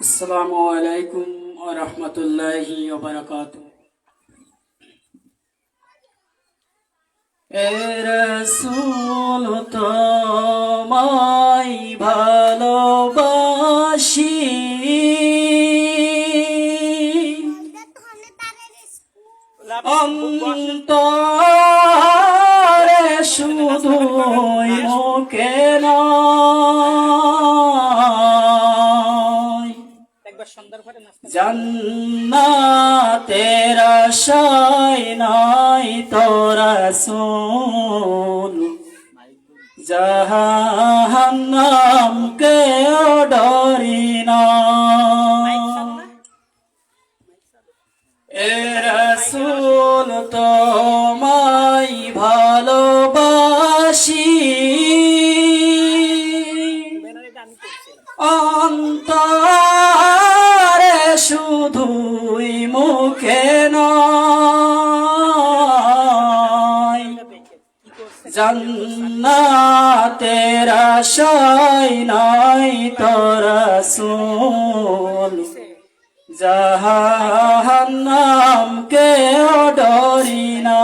السلام عليكم ورحمة الله وبركاته. يا رسول জান্নাতের আশায় নাই তোরা সোন জাহান্নাম কে ডরি না। এ তো মাই ভালো জান্নাতের নাই নয় তোরা সুন জাহান্নামকে ডরি না।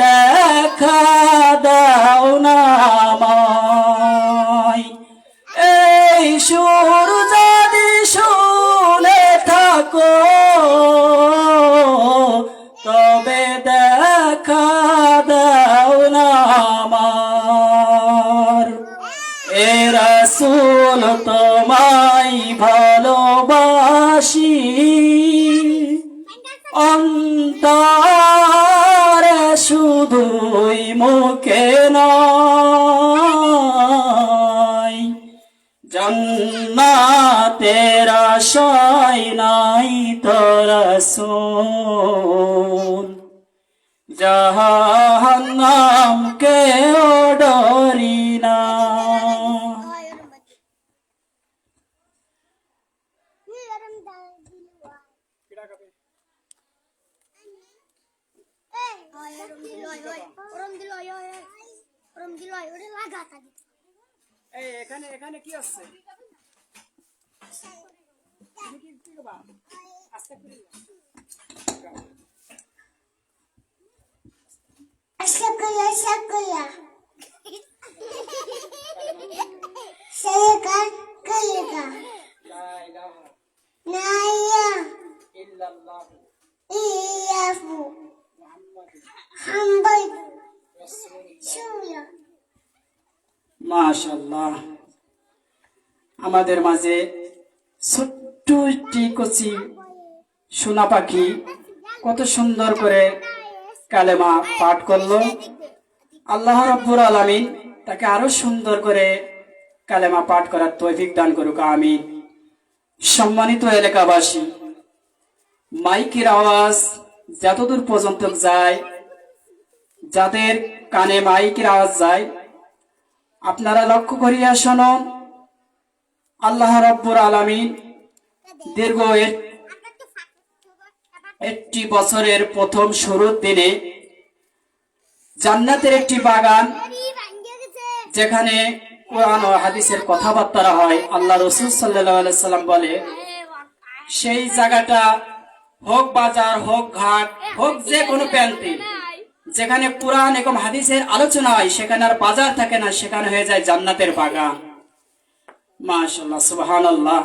দেখা দাও না এই সুর যদি শুনে থাকো, তবে দেখা দাও না এ রাসুল তোমায় ভালোবাসি। অন্তর বিষয় নাই তরসুল যাহা sakıya. Sayıkar kıyıka. La ilahe. Naya. İllallah. İyyafu. Hamdol. Şuya. মাশাল্লাহ আমাদের মাঝে ছোট্ট একটি কচি সোনা পাখি কত সুন্দর করে কালেমা পাঠ করল আল্লাহ রব্বুর আলামিন তাকে আরও সুন্দর করে কালেমা পাঠ করার তৌফিক দান করুক আমি সম্মানিত এলাকাবাসী, মাইকের আওয়াজ যতদূর পর্যন্ত যায়, যাদের কানে মাইকের আওয়াজ যায়, আপনারা লক্ষ্য করিয়া শুনুন, আল্লাহ রব্বুর আলামিন দীর্ঘ একটি বছরের প্রথম শুরুর দিনে জান্নাতের একটি বাগান যেখানে কোরআন ও হাদিসের কথাবার্তা হয়। আল্লাহ রসুল সাল্লাহ সাল্লাম বলে সেই জায়গাটা হোক বাজার হোক ঘাট হোক যে কোনো প্যান্তি যেখানে কোরআন এবং হাদিসের আলোচনা হয় সেখানে আর বাজার থাকে না সেখানে হয়ে যায় জান্নাতের বাগান। মাশাল্লাহ সুবহান আল্লাহ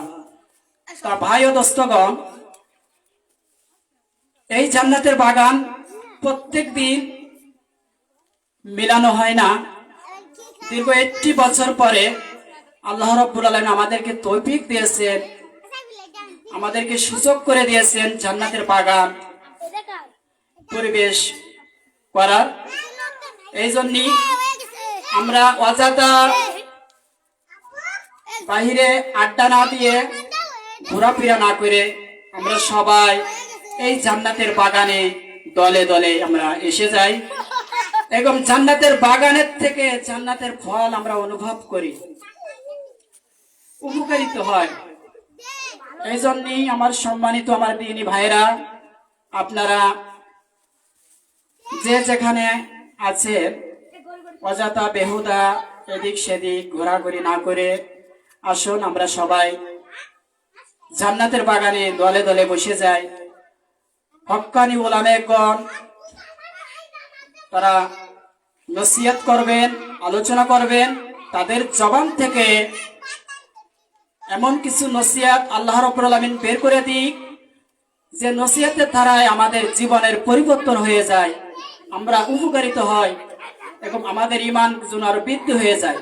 তা ভাই ও দোস্তগণ এই জান্নাতের বাগান প্রত্যেক দিন মিলানো হয় না। দীর্ঘ একটি বছর পরে আল্লাহ রব্বুল আলম আমাদেরকে তৌফিক দিয়েছেন, আমাদেরকে সুযোগ করে দিয়েছেন জান্নাতের বাগান পরিবেশ করার। এই জন্যই আমরা অজাতা বাহিরে আড্ডা না দিয়ে ঘোরাফেরা না করে আমরা সবাই এই জান্নাতের বাগানে দলে দলে আমরা এসে যাই। এবং জান্নাতের বাগানের থেকে জান্নাতের ফল আমরা অনুভব করি। উপকারিত হয়। এই জন্যই আমার সম্মানিত আমার দিনী ভাইরা আপনারা যে যেখানে আছে, অযথা বেহুদা, এদিক সেদিক, ঘোরাঘুরি না করে আসুন, আমরা সবাই জান্নাতের বাগানে দলে দলে বসে যাই। হক্কানি ওলামেগণ তারা নসিহত করবেন, আলোচনা করবেন, তাদের জবান থেকে এমন কিছু নসিহত আল্লাহ রব্বুল আলামিন বের করে দিক, যে নসিহতের ধারায় আমাদের জীবনের পরিবর্তন হয়ে যায়, আমরা উপকারিত হয় এবং আমাদের ইমান যেন আরও বৃদ্ধি হয়ে যায়।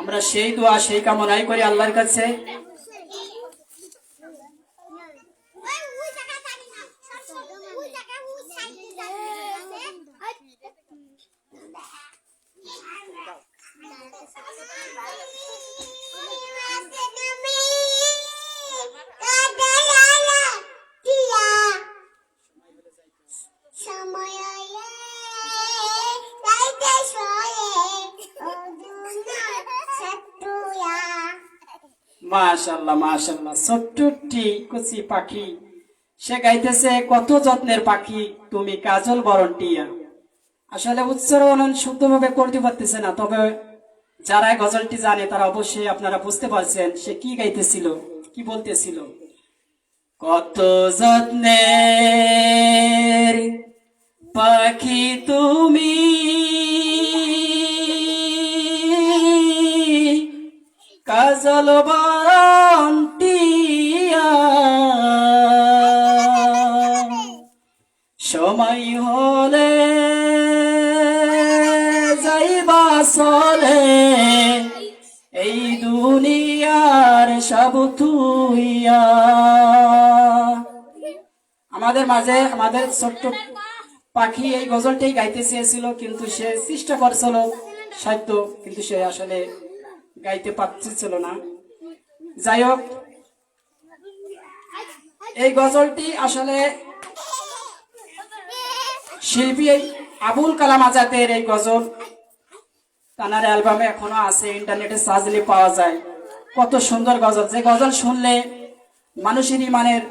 আমরা সেই দোয়া, সেই কামনাই করি আল্লাহর কাছে। মাশাল্লাহ মাশাল্লাহ কুচি পাখি, সে গাইতেছে, কত যত্নের পাখি, তুমি কাজল বরণ টিয়া আসলে উচ্চারণ শুদ্ধভাবে করতে পারতেছে না, তবে যারা গজলটি জানে, তারা অবশ্যই আপনারা বুঝতে পারছেন সে কি গাইতেছিল, কি বলতেছিল। কত যত্নের পাখি তুমি সময় হলে যাইবা চলে, এই দুনিয়ার সব তুইয়া আমাদের মাঝে, আমাদের ছোট্ট পাখি এই গজলটাই গাইতে চেয়েছিল, কিন্তু সে চেষ্টা করছিল সাধ্য কিন্তু সে আসলে গাইতে পারছিল না। যাই হোক, এই গজলটি আসলে শিল্পী আবুল কালাম আজাদের এই গজল। তানার অ্যালবামে এখনও আছে, ইন্টারনেটে সার্চলে পাওয়া যায়। কত সুন্দর গজল। যে গজল শুনলে মানুষের ইমানের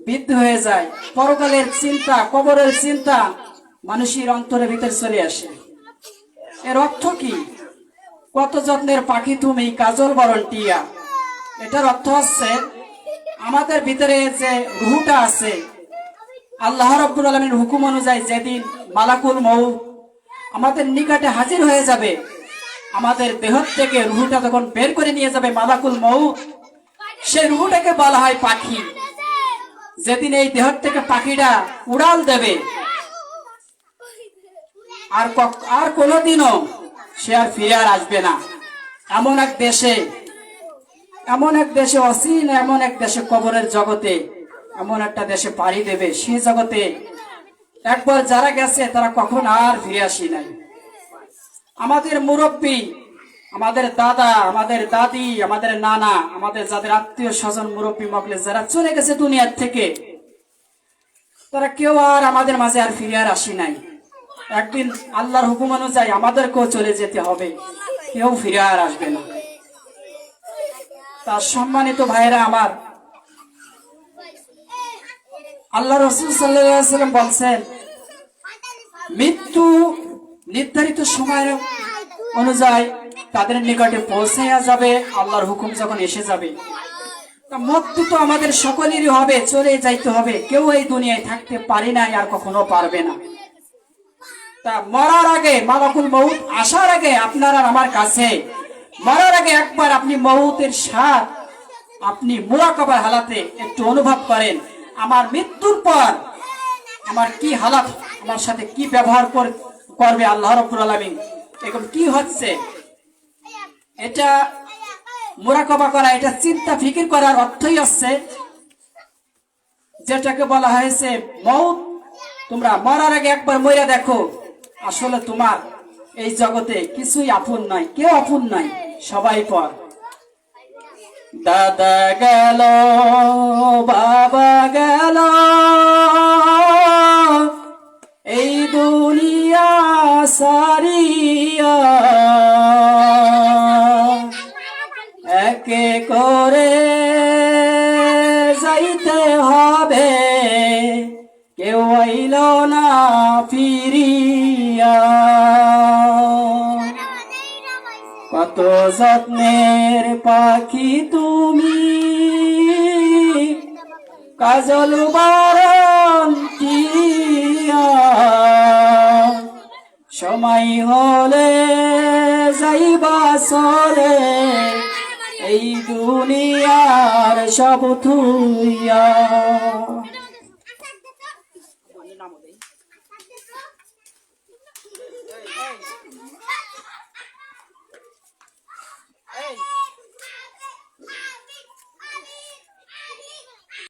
বৃদ্ধি হয়ে যায়। পরকালের চিন্তা, কবরের চিন্তা মানুষের অন্তরের ভিতরে চলে আসে। এর অর্থ কি? কত যত্নের পাখি তুমি? কাজল বরণ, টিয়া। এটার অর্থ হচ্ছে, আমাদের ভিতরে যে রুহুটা আছে, আল্লাহ রব্বুল আলমীর হুকুম অনুযায়ী যেদিন মালাকুল মৌ আমাদের নিকটে হাজির হয়ে যাবে, আমাদের দেহ থেকে রুহুটা যখন বের করে নিয়ে যাবে মালাকুল মৌ সেই রুহুটাকে বলা হয় পাখি। যেদিন এই দেহ থেকে পাখিটা উড়াল দেবে, আর আর কোনোদিনও সে আর ফিরে আর আসবে না। এমন এক দেশে, এমন এক দেশে অসীন এমন এক দেশে কবরের জগতে, এমন একটা দেশে পাড়ি দেবে সে জগতে। একবার যারা গেছে, তারা কখন আর ফিরে আসি নাই। আমাদের মুরব্বী, আমাদের দাদা, আমাদের দাদি, আমাদের নানা, আমাদের যাদের আত্মীয় স্বজন মুরব্বী মকলে যারা চলে গেছে দুনিয়ার থেকে, তারা কেউ আর আমাদের মাঝে আর ফিরে আর আসি নাই। একদিন আল্লাহর হুকুম অনুযায়ী আমাদেরকেও চলে যেতে হবে। কেউ ফিরে আর আসবে না। তার সম্মানিত ভাইরা আমার, আল্লাহ রসুল সাল্লাম বলছেন, মৃত্যু নির্ধারিত সময়ের অনুযায়ী তাদের নিকটে পৌঁছাইয়া যাবে, আল্লাহর হুকুম যখন এসে যাবে। মৃত্যু তো আমাদের সকলেরই হবে, চলে যাইতে হবে। কেউ এই দুনিয়ায় থাকতে পারি নাই আর কখনো পারবে না। মরার আগে মালাকুল মৌত আসার আগে আপনার আমার কাছে। মরার আগে একবার আপনি স্বাদ, আপনি হালাতে একটু অনুভব করেন। আমার মৃত্যুর পর আমার কি হালাত, আমার সাথে কি ব্যবহার করবে আল্লাহ এখন কি হচ্ছে? এটা মোরাকবা করা, এটা চিন্তা ফিকির করার অর্থই হচ্ছে যেটাকে বলা হয়েছে মৌত তোমরা মরার আগে একবার মরিয়া দেখো। আসলে তোমার এই জগতে কিছুই আপন নাই, কেউ আপন নাই, সবাই পর। দাদা গেল, বাবা গেল, এই দুনিয়া সারিয়া। একে করে যাইতে হবে। কত যত্নের পাখি তুমি। কাজল বারণ সময় হলে যাইবা সরে এই দুনিয়ার সব থুইয়া